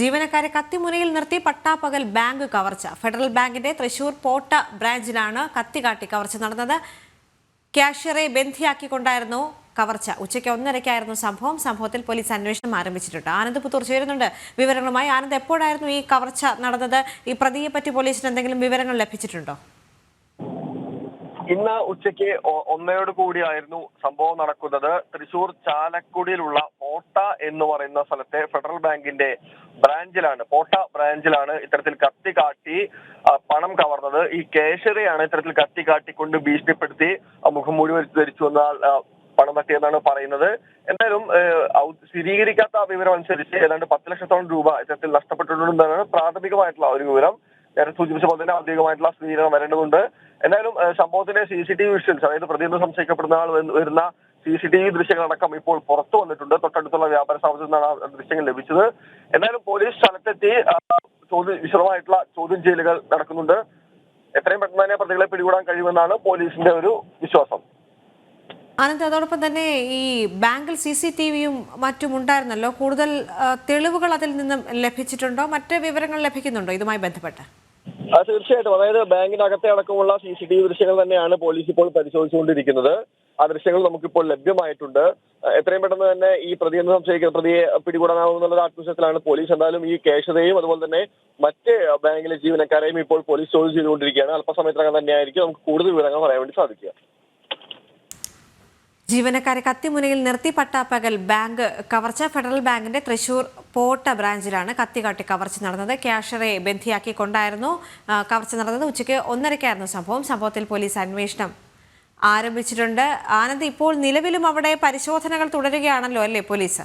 ജീവനക്കാരെ കത്തിമുനയിൽ നിർത്തി പട്ടാപ്പകൽ ബാങ്ക് കവർച്ച. ഫെഡറൽ ബാങ്കിന്റെ തൃശൂർ പോട്ട ബ്രാഞ്ചിലാണ് കത്തികാട്ടി കവർച്ച നടന്നത്. ക്യാഷ്യറെ ബന്ധിയാക്കിക്കൊണ്ടായിരുന്നു കവർച്ച. ഉച്ചയ്ക്ക് ഒന്നരയ്ക്കായിരുന്നു സംഭവം. സംഭവത്തിൽ പോലീസ് അന്വേഷണം ആരംഭിച്ചിട്ടുണ്ട്. ആനന്ദ് പുത്തൂർ ചേരുന്നുണ്ട്. വിവരങ്ങളുമായി ആനന്ദ് എപ്പോഴായിരുന്നു ഈ കവർച്ച നടന്നത്? ഈ പ്രതിയെപ്പറ്റി പോലീസിന് എന്തെങ്കിലും വിവരങ്ങൾ ലഭിച്ചിട്ടുണ്ടോ? ഇന്ന് ഉച്ചയ്ക്ക് ഒന്നയോട് കൂടിയായിരുന്നു സംഭവം നടക്കുന്നത്. തൃശൂർ ചാലക്കുടിയിലുള്ള പോട്ട എന്ന് പറയുന്ന സ്ഥലത്തെ ഫെഡറൽ ബാങ്കിന്റെ ബ്രാഞ്ചിലാണ് പോട്ട ബ്രാഞ്ചിലാണ് ഇത്തരത്തിൽ കത്തി കാട്ടി പണം കവർന്നത്. ഈ കേശറിയാണ് ഇത്തരത്തിൽ കത്തി കാട്ടിക്കൊണ്ട് ഭീഷണിപ്പെടുത്തി മുഖം മൂടി ധരിച്ചു വന്നാൽ പണം തട്ടിയെന്നാണ് പറയുന്നത്. എന്തായാലും സ്ഥിരീകരിക്കാത്ത വിവരം അനുസരിച്ച് ഏതാണ്ട് പത്ത് ലക്ഷത്തോളം രൂപ ഇത്തരത്തിൽ നഷ്ടപ്പെട്ടിട്ടുണ്ടെന്നാണ് പ്രാഥമികമായിട്ടുള്ള ഒരു വിവരം. നേരത്തെ സൂചിപ്പിച്ച പോലെ തന്നെ ഔദ്യോഗികമായിട്ടുള്ള സ്ഥിരീകരണം വരേണ്ടതുണ്ട്. എന്തായാലും സംഭവത്തിന്റെ C C T V visuals അതായത് പ്രതിയെന്ന് സംശയിക്കപ്പെടുന്ന ആൾ വരുന്ന സി സി ടി വി ദൃശ്യങ്ങളടക്കം ഇപ്പോൾ പുറത്തു വന്നിട്ടുണ്ട്. തൊട്ടടുത്തുള്ള വ്യാപാര സ്ഥാപനത്തിൽ നിന്നാണ് ദൃശ്യങ്ങൾ ലഭിച്ചത്. എന്തായാലും പോലീസ് സ്ഥലത്തെത്തി ചോദ്യം വിശദമായിട്ടുള്ള ചോദ്യം ചെയ്യലുകൾ നടക്കുന്നുണ്ട്. എത്രയും പെട്ടെന്ന് തന്നെ പ്രതികളെ പിടികൂടാൻ കഴിയുമെന്നാണ് പോലീസിന്റെ ഒരു വിശ്വാസം. അനന്ത് അതോടൊപ്പം തന്നെ ഈ ബാങ്കിൽ സി സി ടി വിയും മറ്റും ഉണ്ടായിരുന്നല്ലോ. കൂടുതൽ തെളിവുകൾ അതിൽ നിന്നും ലഭിച്ചിട്ടുണ്ടോ? മറ്റ് വിവരങ്ങൾ ലഭിക്കുന്നുണ്ടോ? ഇതുമായി ബന്ധപ്പെട്ട്. തീർച്ചയായിട്ടും. അതായത് ബാങ്കിനകത്തെ അടക്കമുള്ള സി സി ടി വി ദൃശ്യങ്ങൾ തന്നെയാണ് പോലീസ് ഇപ്പോൾ പരിശോധിച്ചുകൊണ്ടിരിക്കുന്നത്. ആ ദൃശ്യങ്ങൾ നമുക്കിപ്പോൾ ലഭ്യമായിട്ടുണ്ട്. എത്രയും പെട്ടെന്ന് തന്നെ ഈ പ്രതി എന്ന് സംശയിക്കുന്ന പ്രതിയെ പിടികൂടാനാവുമെന്നുള്ള ആത്മവിശ്വാസത്തിലാണ് പോലീസ്. എന്തായാലും ഈ കേശതയും അതുപോലെ തന്നെ മറ്റ് ബാങ്കിലെ ജീവനക്കാരെയും ഇപ്പോൾ പോലീസ് ചോദ്യം ചെയ്തുകൊണ്ടിരിക്കുകയാണ്. അല്പസമയത്തിനകം തന്നെയായിരിക്കും. നമുക്ക് കൂടുതൽ വിവരങ്ങൾ പറയാൻ വേണ്ടി സാധിക്കുക. ജീവനക്കാരെ കത്തിമുനയിൽ നിർത്തി പട്ടാപ്പകൽ ബാങ്ക് കവർച്ച. ഫെഡറൽ ബാങ്കിന്റെ തൃശൂർ പോട്ട ബ്രാഞ്ചിലാണ് കത്തികാട്ടി കവർച്ച നടന്നത്. ക്യാഷറെ ബന്ധിയാക്കിക്കൊണ്ടായിരുന്നു കവർച്ച നടന്നത്. ഉച്ചയ്ക്ക് ഒന്നരയ്ക്കായിരുന്നു സംഭവം. സംഭവത്തിൽ പോലീസ് അന്വേഷണം ആരംഭിച്ചിട്ടുണ്ട്. ആനന്ദ് ഇപ്പോൾ നിലവിലും അവിടെ പരിശോധനകൾ തുടരുകയാണല്ലോ അല്ലേ പോലീസ്?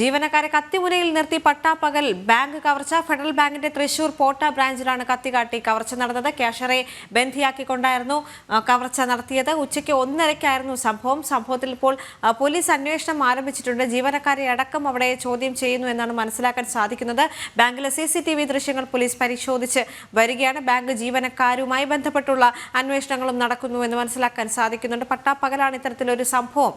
ജീവനക്കാരെ കത്തിമുനയിൽ നിർത്തി പട്ടാപ്പകൽ ബാങ്ക് കവർച്ച. ഫെഡറൽ ബാങ്കിന്റെ തൃശൂർ പോട്ട ബ്രാഞ്ചിലാണ് കത്തികാട്ടി കവർച്ച നടന്നത്. ക്യാഷറെ ബന്ധിയാക്കിക്കൊണ്ടായിരുന്നു കവർച്ച നടത്തിയത്. ഉച്ചയ്ക്ക് ഒന്നരയ്ക്കായിരുന്നു സംഭവം. സംഭവത്തിൽ ഇപ്പോൾ പോലീസ് അന്വേഷണം ആരംഭിച്ചിട്ടുണ്ട്. ജീവനക്കാരെ അടക്കം അവിടെ ചോദ്യം ചെയ്യുന്നു എന്നാണ് മനസ്സിലാക്കാൻ സാധിക്കുന്നത്. ബാങ്കിലെ സി ദൃശ്യങ്ങൾ പോലീസ് പരിശോധിച്ച് വരികയാണ്. ബാങ്ക് ജീവനക്കാരുമായി ബന്ധപ്പെട്ടുള്ള അന്വേഷണങ്ങളും നടക്കുന്നു എന്ന് മനസ്സിലാക്കാൻ സാധിക്കുന്നുണ്ട്. പട്ടാപ്പകലാണ് ഇത്തരത്തിലൊരു സംഭവം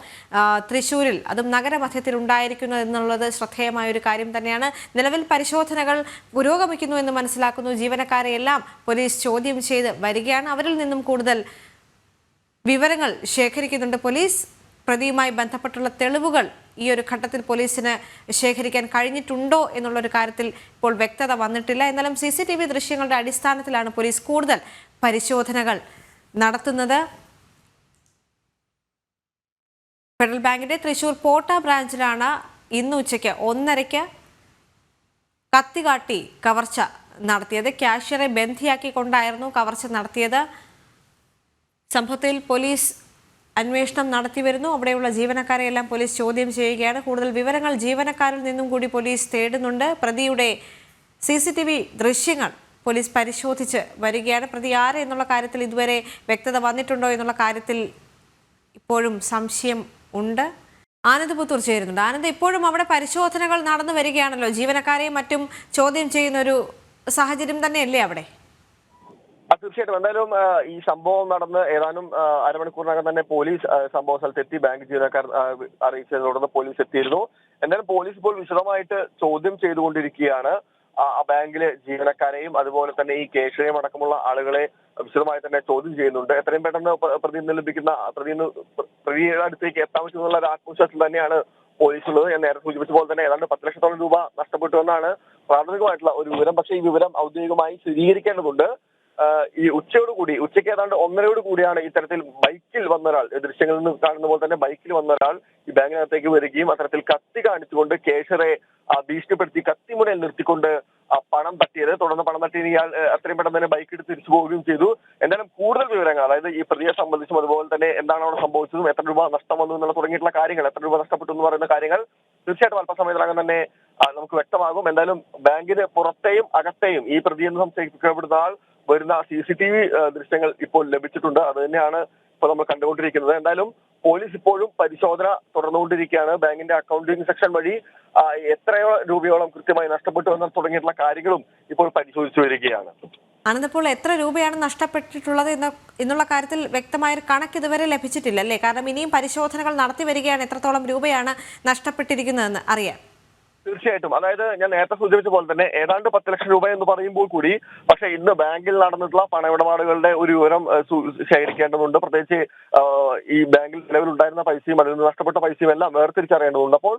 തൃശൂരിൽ അതും നഗരമധ്യത്തിൽ ഉണ്ടായിരിക്കുന്നത് എന്നുള്ളത് ശ്രദ്ധേയമായ ഒരു കാര്യം തന്നെയാണ്. നിലവിൽ പരിശോധനകൾ പുരോഗമിക്കുന്നു എന്ന് മനസ്സിലാക്കുന്നു. ജീവനക്കാരെ എല്ലാം പോലീസ് ചോദ്യം ചെയ്ത് വരികയാണ്. അവരിൽ നിന്നും കൂടുതൽ വിവരങ്ങൾ ശേഖരിക്കുന്നുണ്ട് പോലീസ്. പ്രതിയുമായി ബന്ധപ്പെട്ടുള്ള തെളിവുകൾ ഈ ഒരു ഘട്ടത്തിൽ പോലീസിന് ശേഖരിക്കാൻ കഴിഞ്ഞിട്ടുണ്ടോ എന്നുള്ളൊരു കാര്യത്തിൽ ഇപ്പോൾ വ്യക്തത വന്നിട്ടില്ല. എന്നാലും സി സി ടി വി ദൃശ്യങ്ങളുടെ അടിസ്ഥാനത്തിലാണ് പോലീസ് കൂടുതൽ പരിശോധനകൾ നടത്തുന്നത്. ഫെഡറൽ ബാങ്കിന്റെ തൃശൂർ പോട്ട ബ്രാഞ്ചിലാണ് ഇന്ന് ഉച്ചയ്ക്ക് ഒന്നരയ്ക്ക് കത്തികാട്ടി കവർച്ച നടത്തിയത്. ക്യാഷ്യറെ ബന്ധിയാക്കിക്കൊണ്ടായിരുന്നു കവർച്ച നടത്തിയത്. സംഭവത്തിൽ പോലീസ് അന്വേഷണം നടത്തി വരുന്നു. അവിടെയുള്ള ജീവനക്കാരെയെല്ലാം പോലീസ് ചോദ്യം ചെയ്യുകയാണ്. കൂടുതൽ വിവരങ്ങൾ ജീവനക്കാരിൽ നിന്നും കൂടി പോലീസ് തേടുന്നുണ്ട്. പ്രതിയുടെ സി ദൃശ്യങ്ങൾ പോലീസ് പരിശോധിച്ച് വരികയാണ്. പ്രതി ആര് എന്നുള്ള കാര്യത്തിൽ ഇതുവരെ വ്യക്തത വന്നിട്ടുണ്ടോ എന്നുള്ള കാര്യത്തിൽ ഇപ്പോഴും സംശയം ഉണ്ട്. ആനന്ദ് പുത്തൂർ ചേരുന്നുണ്ട്. ആനന്ദ് ഇപ്പോഴും അവിടെ പരിശോധനകൾ നടന്നു വരികയാണല്ലോ? ജീവനക്കാരെയും മറ്റും ചോദ്യം ചെയ്യുന്ന ഒരു സാഹചര്യം തന്നെയല്ലേ അവിടെ? തീർച്ചയായിട്ടും. എന്തായാലും ഈ സംഭവം നടന്ന് ഏതാനും അരമണിക്കൂറിനകം തന്നെ പോലീസ് സംഭവ സ്ഥലത്തെത്തി ബാങ്ക് ജീവനക്കാർ അറിയിച്ചതിനോടൊന്ന് പോലീസ് എത്തിയിരുന്നു. എന്തായാലും പോലീസ് ഇപ്പോൾ വിശദമായിട്ട് ചോദ്യം ചെയ്തുകൊണ്ടിരിക്കുകയാണ്. ആ ബാങ്കിലെ ജീവനക്കാരെയും അതുപോലെ തന്നെ ഈ കേശവയും അടക്കമുള്ള ആളുകളെ വിശദമായി തന്നെ ചോദ്യം ചെയ്യുന്നുണ്ട്. എത്രയും പെട്ടെന്ന് പ്രതി ലഭിക്കുന്ന പ്രതി പ്രതിയുടെ അടുത്തേക്ക് എത്താൻ പറ്റുമെന്നുള്ള ഒരു ആത്മവിശ്വാസം തന്നെയാണ് പോലീസുള്ളത്. ഞാൻ നേരത്തെ സൂചിപ്പിച്ച പോലെ തന്നെ ഏതാണ്ട് പത്ത് ലക്ഷത്തോളം രൂപ നഷ്ടപ്പെട്ടു എന്നാണ് പ്രാഥമികമായിട്ടുള്ള ഒരു വിവരം. പക്ഷേ ഈ വിവരം ഔദ്യോഗികമായി സ്ഥിരീകരിക്കേണ്ടതുണ്ട്. ഈ ഉച്ചയോടുകൂടി ഉച്ചയ്ക്ക് ഏതാണ്ട് ഒന്നരയോട് കൂടിയാണ് ഇത്തരത്തിൽ ബൈക്കിൽ വന്ന ഒരാൾ. ദൃശ്യങ്ങളിൽ നിന്ന് കാണുന്ന പോലെ തന്നെ ബൈക്കിൽ വന്ന ഒരാൾ ഈ ബാങ്കിനകത്തേക്ക് വരികയും അത്തരത്തിൽ കത്തി കാണിച്ചുകൊണ്ട് കേശറെ ഭീഷണിപ്പെടുത്തി കത്തിമുനയിൽ നിർത്തിക്കൊണ്ട് ആ, പണം തട്ടിയത്. തുടർന്ന് പണം തട്ടി ഇയാൾ അത്രയും പെട്ടെന്ന് തന്നെ ബൈക്ക് എടുത്ത് തിരിച്ചു പോവുകയും ചെയ്തു. എന്തായാലും കൂടുതൽ വിവരങ്ങൾ അതായത് ഈ പ്രതിയെ സംബന്ധിച്ചും അതുപോലെ തന്നെ എന്താണ് അവിടെ സംഭവിച്ചതും എത്ര രൂപ നഷ്ടം വന്നു എന്നുള്ള തുടങ്ങിയിട്ടുള്ള കാര്യങ്ങൾ എത്ര രൂപ നഷ്ടപ്പെട്ടു എന്ന് പറയുന്ന കാര്യങ്ങൾ തീർച്ചയായിട്ടും അല്പസമയത്തിനകം തന്നെ നമുക്ക് വ്യക്തമാകും. എന്തായാലും ബാങ്കിന് പുറത്തെയും അകത്തെയും ഈ പ്രതിയെന്ന് സംശയിക്കപ്പെടുന്ന ആൾ വരുന്ന സി സി ടി വി ദൃശ്യങ്ങൾ ഇപ്പോൾ ലഭിച്ചിട്ടുണ്ട്. അത് തന്നെയാണ് ഇപ്പോൾ നമ്മൾ കണ്ടുകൊണ്ടിരിക്കുന്നത്. എന്തായാലും പോലീസ് ഇപ്പോഴും പരിശോധന തുടർന്നുകൊണ്ടിരിക്കുകയാണ്. ബാങ്കിന്റെ അക്കൗണ്ടിംഗ് സെക്ഷൻ വഴി എത്രയോ രൂപയോളം കൃത്യമായി നഷ്ടപ്പെട്ടു എന്ന് തുടങ്ങിയിട്ടുള്ള കാര്യങ്ങളും ഇപ്പോൾ പരിശോധിച്ചു വരികയാണ്. ആനന്ദപ്പോൾ എത്ര രൂപയാണ് നഷ്ടപ്പെട്ടിട്ടുള്ളത് എന്ന എന്നുള്ള കാര്യത്തിൽ വ്യക്തമായ ഒരു കണക്ക് ഇതുവരെ ലഭിച്ചിട്ടില്ല അല്ലേ? കാരണം ഇനിയും പരിശോധനകൾ നടത്തി വരികയാണ് എത്രത്തോളം രൂപയാണ് നഷ്ടപ്പെട്ടിരിക്കുന്നതെന്ന് അറിയാൻ. തീർച്ചയായിട്ടും. അതായത് ഞാൻ നേരത്തെ സൂചിപ്പിച്ച പോലെ തന്നെ ഏതാണ്ട് പത്ത് ലക്ഷം രൂപ എന്ന് പറയുമ്പോൾ കൂടി പക്ഷേ ഇന്ന് ബാങ്കിൽ നടന്നിട്ടുള്ള പണമിടപാടുകളുടെ ഒരു വിവരം ശേഖരിക്കേണ്ടതുണ്ട്. പ്രത്യേകിച്ച് ഈ ബാങ്കിൽ നിലവിലുണ്ടായിരുന്ന പൈസയും അതിൽ നിന്ന് നഷ്ടപ്പെട്ട പൈസയും എല്ലാം വേർതിരിച്ചറിയേണ്ടതുണ്ട്. അപ്പോൾ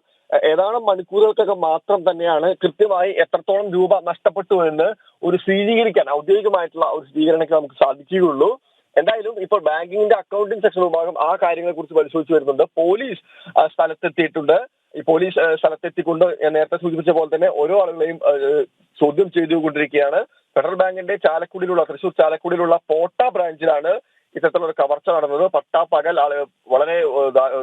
ഏതാണ് മണിക്കൂറുകൾക്കൊക്കെ മാത്രം തന്നെയാണ് കൃത്യമായി എത്രത്തോളം രൂപ നഷ്ടപ്പെട്ടു എന്ന് ഒരു സ്ഥിരീകരിക്കാൻ ഔദ്യോഗികമായിട്ടുള്ള ഒരു സ്ഥിരീകരണಕ್ಕೆ നമുക്ക് സാധിക്കുകയുള്ളൂ. എന്തായാലും ഇപ്പോൾ ബാങ്കിങ്ങിന്റെ അക്കൗണ്ടിംഗ് സെക്ഷൻ വിഭാഗം ആ കാര്യങ്ങളെ കുറിച്ച് പരിശോധിച്ച് വരുന്നുണ്ട്. പോലീസ് സ്ഥലത്തെത്തിയിട്ടുണ്ട്. ഈ പോലീസ് സ്ഥലത്തെത്തിക്കൊണ്ട് നേരത്തെ സൂചിപ്പിച്ച പോലെ തന്നെ ഓരോ ആളുകളെയും ചോദ്യം ചെയ്തുകൊണ്ടിരിക്കുകയാണ്. ഫെഡറൽ ബാങ്കിന്റെ ചാലക്കുടിയിലുള്ള തൃശൂർ ചാലക്കുടിയിലുള്ള പോട്ട ബ്രാഞ്ചിലാണ് ഇത്തരത്തിലുള്ള കവർച്ച നടന്നത്. പട്ടാ പകൽ ആൾ വളരെ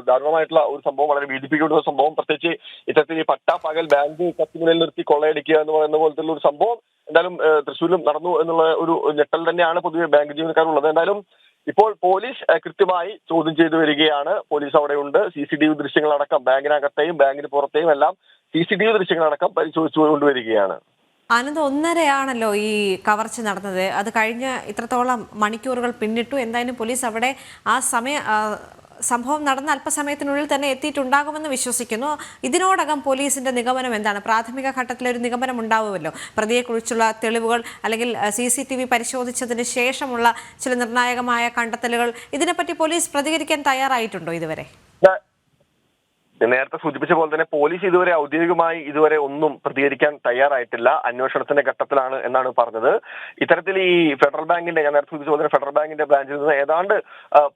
ദാരുണമായിട്ടുള്ള ഒരു സംഭവം വളരെ വീതിപ്പിക്കേണ്ട ഒരു സംഭവം. പ്രത്യേകിച്ച് ഇത്തരത്തിൽ ഈ പട്ടാ പകൽ ബാങ്ക് കത്തിനുള്ളിൽ നിർത്തി കൊള്ളയടിക്കുക എന്ന് പറയുന്ന പോലത്തെ ഒരു സംഭവം എന്തായാലും തൃശ്ശൂരിലും നടന്നു എന്നുള്ള ഒരു ഞെട്ടൽ തന്നെയാണ് പൊതുവെ ബാങ്ക് ജീവനക്കാരുള്ളത്. എന്തായാലും ഇപ്പോൾ പോലീസ് കൃത്യമായി ചോദ്യം ചെയ്തു വരികയാണ്. പോലീസ് അവിടെയുണ്ട്. സി സി ടി വി ദൃശ്യങ്ങളടക്കം ബാങ്കിനകത്തെയും ബാങ്കിന് പുറത്തെയും എല്ലാം സി സി ടി വി ദൃശ്യങ്ങളടക്കം പരിശോധിച്ചു കൊണ്ടുവരികയാണ്. അനന്ത് ഒന്നരയാണല്ലോ ഈ കവർച്ച നടന്നത്. അത് കഴിഞ്ഞ ഇത്രത്തോളം മണിക്കൂറുകൾ പിന്നിട്ടു. എന്തായാലും പോലീസ് അവിടെ ആ സമയ സംഭവം നടന്ന അല്പസമയത്തിനുള്ളിൽ തന്നെ എത്തിയിട്ടുണ്ടാകുമെന്ന് വിശ്വസിക്കുന്നു. ഇതിനോടകം പോലീസിന്റെ നിഗമനം എന്താണ്? പ്രാഥമിക ഘട്ടത്തിൽ ഒരു നിഗമനം ഉണ്ടാവുമല്ലോ? പ്രതിയെക്കുറിച്ചുള്ള തെളിവുകൾ അല്ലെങ്കിൽ സി സി ടി വി പരിശോധിച്ചതിന് ശേഷമുള്ള ചില നിർണായകമായ കണ്ടെത്തലുകൾ ഇതിനെപ്പറ്റി പോലീസ് പ്രതികരിക്കാൻ തയ്യാറായിട്ടുണ്ടോ ഇതുവരെ? നേരത്തെ സൂചിപ്പിച്ച പോലെ തന്നെ പോലീസ് ഇതുവരെ ഔദ്യോഗികമായി ഇതുവരെ ഒന്നും പ്രതികരിക്കാൻ തയ്യാറായിട്ടില്ല. അന്വേഷണത്തിന്റെ ഘട്ടത്തിലാണ് എന്നാണ് പറഞ്ഞത്. ഇത്തരത്തിൽ ഈ ഫെഡറൽ ബാങ്കിന്റെ ഞാൻ നേരത്തെ സൂചിപ്പിച്ച പോലെ ഫെഡറൽ ബാങ്കിന്റെ ബ്രാഞ്ചിൽ നിന്ന് ഏതാണ്ട്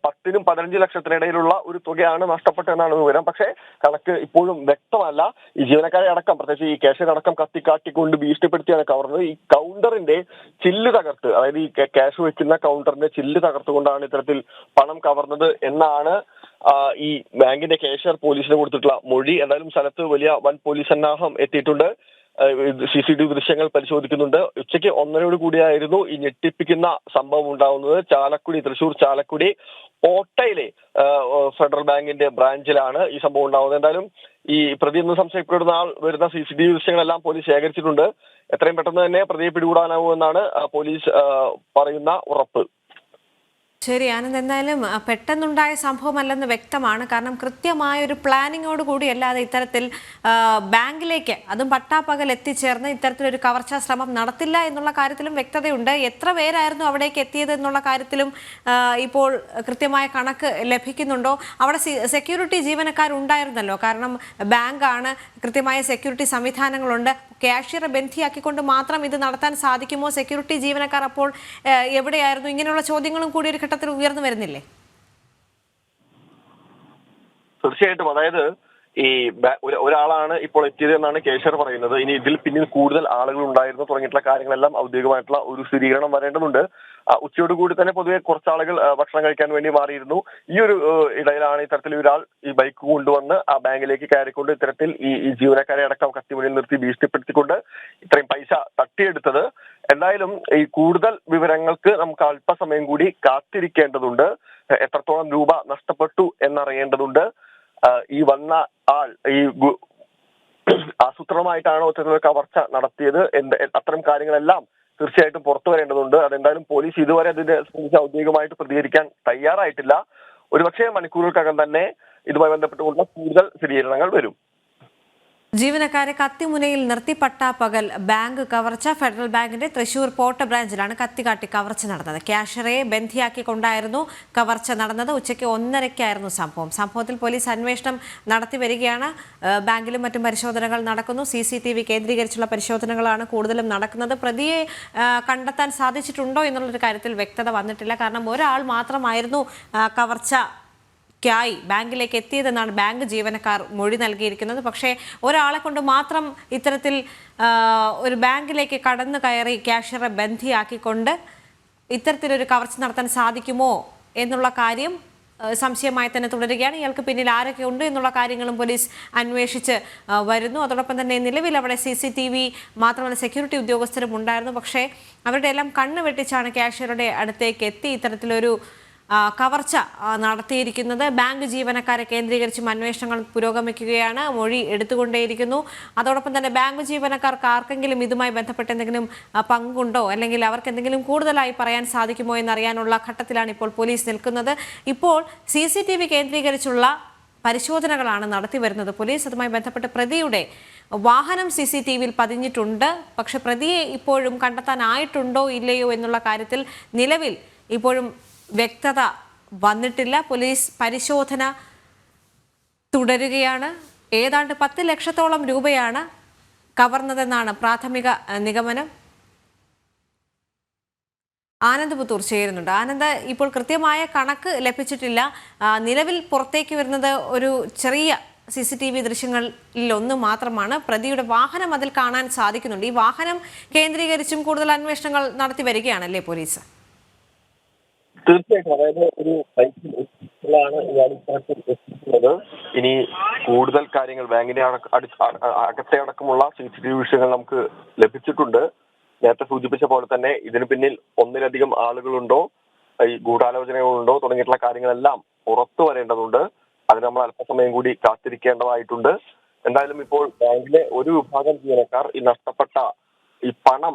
പത്തിനും പതിനഞ്ച് ലക്ഷത്തിനിടയിലുള്ള ഒരു തുകയാണ് നഷ്ടപ്പെട്ടതെന്നാണ് വിവരം. പക്ഷേ കണക്ക് ഇപ്പോഴും വ്യക്തമല്ല. ഈ ജീവനക്കാരെ അടക്കം പ്രത്യേകിച്ച് ഈ ക്യാഷ് അടക്കം കത്തിക്കാട്ടിക്കൊണ്ട് ഭീഷണിപ്പെടുത്തിയാണ് കവർന്നത് ഈ കൗണ്ടറിന്റെ ചില്ല് തകർത്ത് അതായത് ഈ ക്യാഷ് വെക്കുന്ന കൗണ്ടറിന്റെ ചില്ല് തകർത്തുകൊണ്ടാണ് ഇത്തരത്തിൽ പണം കവർന്നത് എന്നാണ് ഈ ബാങ്കിന്റെ കേഷർ പോലീസിന് കൊടുത്തിട്ടുള്ള മൊഴി. എന്തായാലും സ്ഥലത്ത് വലിയ വൻ പോലീസ് സന്നാഹം എത്തിയിട്ടുണ്ട്. സി സി ടി വി ദൃശ്യങ്ങൾ പരിശോധിക്കുന്നുണ്ട്. ഉച്ചയ്ക്ക് ഒന്നരയോട് കൂടിയായിരുന്നു ഈ ഞെട്ടിപ്പിക്കുന്ന സംഭവം ഉണ്ടാവുന്നത്. ചാലക്കുടി തൃശൂർ ചാലക്കുടി ഓട്ടയിലെ ഫെഡറൽ ബാങ്കിന്റെ ബ്രാഞ്ചിലാണ് ഈ സംഭവം ഉണ്ടാവുന്നത്. എന്തായാലും ഈ പ്രതി എന്ന് സംശയപ്പെടുന്ന ആൾ വരുന്ന സി സി ടി വി ദൃശ്യങ്ങളെല്ലാം പോലീസ് ശേഖരിച്ചിട്ടുണ്ട്. എത്രയും പെട്ടെന്ന് തന്നെ പ്രതിയെ പിടികൂടാനാവുമെന്നാണ് പോലീസ് പറയുന്ന ഉറപ്പ്. ശരി ആനന്ദ് എന്തായാലും പെട്ടെന്നുണ്ടായ സംഭവമല്ലെന്ന് വ്യക്തമാണ്. കാരണം കൃത്യമായ ഒരു പ്ലാനിങ്ങോട് കൂടി അല്ലാതെ ഇത്തരത്തിൽ ബാങ്കിലേക്ക് അതും പട്ടാപ്പകൽ എത്തിച്ചേർന്ന് ഇത്തരത്തിലൊരു കവർച്ചാ ശ്രമം നടത്തില്ല എന്നുള്ള കാര്യത്തിലും വ്യക്തതയുണ്ട്. എത്ര പേരായിരുന്നു അവിടേക്ക് എത്തിയത് എന്നുള്ള കാര്യത്തിലും ഇപ്പോൾ കൃത്യമായ കണക്ക് ലഭിക്കുന്നുണ്ടോ? അവിടെ സെക്യൂരിറ്റി ജീവനക്കാരുണ്ടായിരുന്നല്ലോ. കാരണം ബാങ്കാണ് കൃത്യമായ സെക്യൂരിറ്റി സംവിധാനങ്ങളുണ്ട്. ക്യാഷ്യറെ ബന്ധിയാക്കിക്കൊണ്ട് മാത്രം ഇത് നടത്താൻ സാധിക്കുമോ? സെക്യൂരിറ്റി ജീവനക്കാർ അപ്പോൾ എവിടെയായിരുന്നു? ഇങ്ങനെയുള്ള ചോദ്യങ്ങളും കൂടി ഒരു ഘട്ടത്തിൽ ഉയർന്നു വരുന്നില്ലേ? തീർച്ചയായിട്ടും. അതായത് ഈ ഒരാളാണ് ഇപ്പോൾ എത്തിയത് എന്നാണ് കേശർ പറയുന്നത്. ഇനി ഇതിൽ പിന്നിൽ കൂടുതൽ ആളുകൾ ഉണ്ടായിരുന്നു തുടങ്ങിയിട്ടുള്ള കാര്യങ്ങളെല്ലാം ഔദ്യോഗികമായിട്ടുള്ള ഒരു സ്ഥിരീകരണം വരേണ്ടതുണ്ട്. ആ, ഉച്ചയോട് കൂടി തന്നെ പൊതുവെ കുറച്ചാളുകൾ ഭക്ഷണം കഴിക്കാൻ വേണ്ടി മാറിയിരുന്നു. ഈ ഒരു ഇടയിലാണ് ഇത്തരത്തിൽ ഒരാൾ ഈ ബൈക്ക് കൊണ്ടുവന്ന് ആ ബാങ്കിലേക്ക് കയറിക്കൊണ്ട് ഇത്തരത്തിൽ ഈ ജീവനക്കാരെ അടക്കം കത്തിമുന്നിൽ നിർത്തി ഭീഷണിപ്പെടുത്തിക്കൊണ്ട് ഇത്രയും പൈസ തട്ടിയെടുത്തത്. എന്തായാലും ഈ കൂടുതൽ വിവരങ്ങൾക്ക് നമുക്ക് അല്പസമയം കൂടി കാത്തിരിക്കേണ്ടതുണ്ട്. എത്രത്തോളം രൂപ നഷ്ടപ്പെട്ടു എന്നറിയേണ്ടതുണ്ട്. ഈ വന്ന ആൾ ഈ ആസൂത്രണമായിട്ടാണോ ഇത്തരത്തിലൊരു കവർച്ച നടത്തിയത്. എന്ത് അത്തരം കാര്യങ്ങളെല്ലാം തീർച്ചയായിട്ടും പുറത്തു വരേണ്ടതുണ്ട്. അതെന്തായാലും പോലീസ് ഇതുവരെ അതിനെ സംബന്ധിച്ച് ഔദ്യോഗികമായിട്ട് പ്രതികരിക്കാൻ തയ്യാറായിട്ടില്ല. ഒരുപക്ഷെ മണിക്കൂറുകൾക്കകം തന്നെ ഇതുമായി ബന്ധപ്പെട്ടുകൊണ്ടുള്ള കൂടുതൽ സ്ഥിരീകരണങ്ങൾ വരും. ജീവനക്കാരെ കത്തിമുനയിൽ നിർത്തി പകൽ ബാങ്ക് കവർച്ച. ഫെഡറൽ ബാങ്കിന്റെ തൃശൂർ പോർട്ട് ബ്രാഞ്ചിലാണ് കത്തികാട്ടി കവർച്ച നടന്നത്. ക്യാഷറെ ബന്ധിയാക്കിക്കൊണ്ടായിരുന്നു കവർച്ച നടന്നത്. ഉച്ചയ്ക്ക് ഒന്നരയ്ക്കായിരുന്നു സംഭവം. സംഭവത്തിൽ പോലീസ് അന്വേഷണം നടത്തി വരികയാണ്. ബാങ്കിലും മറ്റും പരിശോധനകൾ നടക്കുന്നു. സി സി ടി വി കേന്ദ്രീകരിച്ചുള്ള പരിശോധനകളാണ് കൂടുതലും നടക്കുന്നത്. പ്രതിയെ കണ്ടെത്താൻ സാധിച്ചിട്ടുണ്ടോ എന്നുള്ളൊരു കാര്യത്തിൽ വ്യക്തത വന്നിട്ടില്ല. കാരണം ഒരാൾ മാത്രമായിരുന്നു കവർച്ച ക്കായി ബാങ്കിലേക്ക് എത്തിയതെന്നാണ് ബാങ്ക് ജീവനക്കാർ മൊഴി നൽകിയിരിക്കുന്നത്. പക്ഷേ ഒരാളെ കൊണ്ട് മാത്രം ഇത്തരത്തിൽ ഒരു ബാങ്കിലേക്ക് കടന്നു കയറി ക്യാഷ്യറെ ബന്ധിയാക്കിക്കൊണ്ട് ഇത്തരത്തിലൊരു കവർച്ച നടത്താൻ സാധിക്കുമോ എന്നുള്ള കാര്യം സംശയമായി തന്നെ തുടരുകയാണ്. ഇയാൾക്ക് പിന്നിൽ ആരൊക്കെ ഉണ്ട് എന്നുള്ള കാര്യങ്ങളും പോലീസ് അന്വേഷിച്ച് വരുന്നു. അതോടൊപ്പം തന്നെ നിലവിൽ അവിടെ സി സി ടി വി മാത്രമല്ല സെക്യൂരിറ്റി ഉദ്യോഗസ്ഥരും ഉണ്ടായിരുന്നു. പക്ഷേ അവരുടെ എല്ലാം കണ്ണ് വെട്ടിച്ചാണ് ക്യാഷ്യറുടെ അടുത്തേക്ക് എത്തി ഇത്തരത്തിലൊരു കവർച്ച നടത്തിയിരിക്കുന്നത്. ബാങ്ക് ജീവനക്കാരെ കേന്ദ്രീകരിച്ചും അന്വേഷണങ്ങൾ പുരോഗമിക്കുകയാണ്. മൊഴി എടുത്തുകൊണ്ടേയിരിക്കുന്നു. അതോടൊപ്പം തന്നെ ബാങ്ക് ജീവനക്കാർക്ക് ആർക്കെങ്കിലും ഇതുമായി ബന്ധപ്പെട്ട് എന്തെങ്കിലും പങ്കുണ്ടോ? അല്ലെങ്കിൽ അവർക്ക് എന്തെങ്കിലും കൂടുതലായി പറയാൻ സാധിക്കുമോ എന്നറിയാനുള്ള ഘട്ടത്തിലാണ് ഇപ്പോൾ പോലീസ് നിൽക്കുന്നത്. ഇപ്പോൾ സി സി ടി വി കേന്ദ്രീകരിച്ചുള്ള പരിശോധനകളാണ് നടത്തി വരുന്നത്. പോലീസ് അതുമായി ബന്ധപ്പെട്ട് പ്രതിയുടെ വാഹനം സി സി ടി വിയിൽ പതിഞ്ഞിട്ടുണ്ട്. പക്ഷെ പ്രതിയെ ഇപ്പോഴും കണ്ടെത്താനായിട്ടുണ്ടോ ഇല്ലയോ എന്നുള്ള കാര്യത്തിൽ നിലവിൽ ഇപ്പോഴും വ്യക്തത വന്നിട്ടില്ല. പോലീസ് പരിശോധന തുടരുകയാണ്. ഏതാണ്ട് പത്ത് ലക്ഷത്തോളം രൂപയാണ് കവർന്നതെന്നാണ് പ്രാഥമിക നിഗമനം. ആനന്ദ് പുത്തൂർ ചേരുന്നുണ്ട്. ആനന്ദ് ഇപ്പോൾ കൃത്യമായ കണക്ക് ലഭിച്ചിട്ടില്ല. നിലവിൽ പുറത്തേക്ക് വരുന്നത് ഒരു ചെറിയ സി സി ടി വി ദൃശ്യങ്ങളിൽ ഒന്ന് മാത്രമാണ്. പ്രതിയുടെ വാഹനം അതിൽ കാണാൻ സാധിക്കുന്നുണ്ട്. ഈ വാഹനം കേന്ദ്രീകരിച്ചും കൂടുതൽ അന്വേഷണങ്ങൾ നടത്തി വരികയാണല്ലേ പോലീസ്? ഇനി കൂടുതൽ കാര്യങ്ങൾ ബാങ്കിന്റെ അകത്തെ അടക്കമുള്ള സി സി ടി വി വിഷയങ്ങൾ നമുക്ക് ലഭിച്ചിട്ടുണ്ട്. നേരത്തെ സൂചിപ്പിച്ച പോലെ തന്നെ ഇതിന് പിന്നിൽ ഒന്നിലധികം ആളുകളുണ്ടോ ഈ ഗൂഢാലോചനകളുണ്ടോ തുടങ്ങിയിട്ടുള്ള കാര്യങ്ങളെല്ലാം പുറത്തു വരേണ്ടതുണ്ട്. അതിന് നമ്മൾ അല്പസമയം കൂടി കാത്തിരിക്കേണ്ടതായിട്ടുണ്ട്. എന്തായാലും ഇപ്പോൾ ബാങ്കിലെ ഒരു വിഭാഗം ജീവനക്കാർ ഈ നഷ്ടപ്പെട്ട ഈ പണം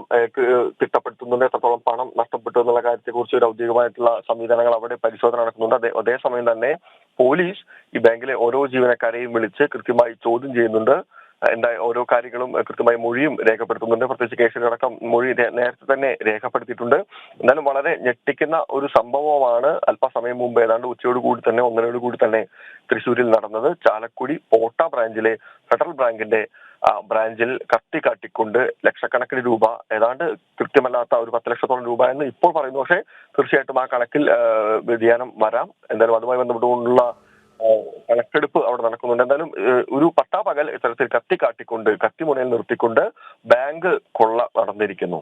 തിട്ടപ്പെടുത്തുന്നുണ്ട് എത്രത്തോളം പണം നഷ്ടപ്പെട്ടു എന്നുള്ള കാര്യത്തെക്കുറിച്ച് ഒരു ഔദ്യോഗികമായിട്ടുള്ള സംവിധാനങ്ങൾ അവിടെ പരിശോധന നടക്കുന്നുണ്ട്. അതേ അതേസമയം തന്നെ പോലീസ് ഈ ബാങ്കിലെ ഓരോ ജീവനക്കാരെയും വിളിച്ച് കൃത്യമായി ചോദ്യം ചെയ്യുന്നുണ്ട്. എന്താ ഓരോ കാര്യങ്ങളും കൃത്യമായി മൊഴിയും രേഖപ്പെടുത്തുന്നുണ്ട്. പ്രത്യേകിച്ച് കേസിലടക്കം മൊഴി നേരത്തെ തന്നെ രേഖപ്പെടുത്തിയിട്ടുണ്ട്. എന്നാലും വളരെ ഞെട്ടിക്കുന്ന ഒരു സംഭവമാണ് അല്പസമയം മുമ്പ് ഏതാണ്ട് ഉച്ചയോട് കൂടി തന്നെ ഒന്നരയോട് കൂടി തന്നെ തൃശ്ശൂരിൽ നടന്നത്. ചാലക്കുടി പോട്ട ബ്രാഞ്ചിലെ ഫെഡറൽ ബാങ്കിന്റെ ബ്രാഞ്ചിൽ കത്തി കാട്ടിക്കൊണ്ട് ലക്ഷക്കണക്കിന് രൂപ ഏതാണ്ട് കൃത്യമല്ലാത്ത ഒരു പത്ത് ലക്ഷത്തോളം രൂപ എന്ന് ഇപ്പോൾ പറയുന്നു. പക്ഷേ തീർച്ചയായിട്ടും ആ കണക്കിൽ വ്യതിയാനം വരാം. എന്തായാലും അതുമായി ബന്ധപ്പെട്ടുകൊണ്ടുള്ള കണക്കെടുപ്പ് അവിടെ നടക്കുന്നുണ്ട്. എന്തായാലും ഒരു പട്ടാപകൽ ഇത്തരത്തിൽ കത്തി കാട്ടിക്കൊണ്ട് കത്തിമുനയിൽ നിർത്തിക്കൊണ്ട് ബാങ്ക് കൊള്ള നടന്നിരിക്കുന്നു.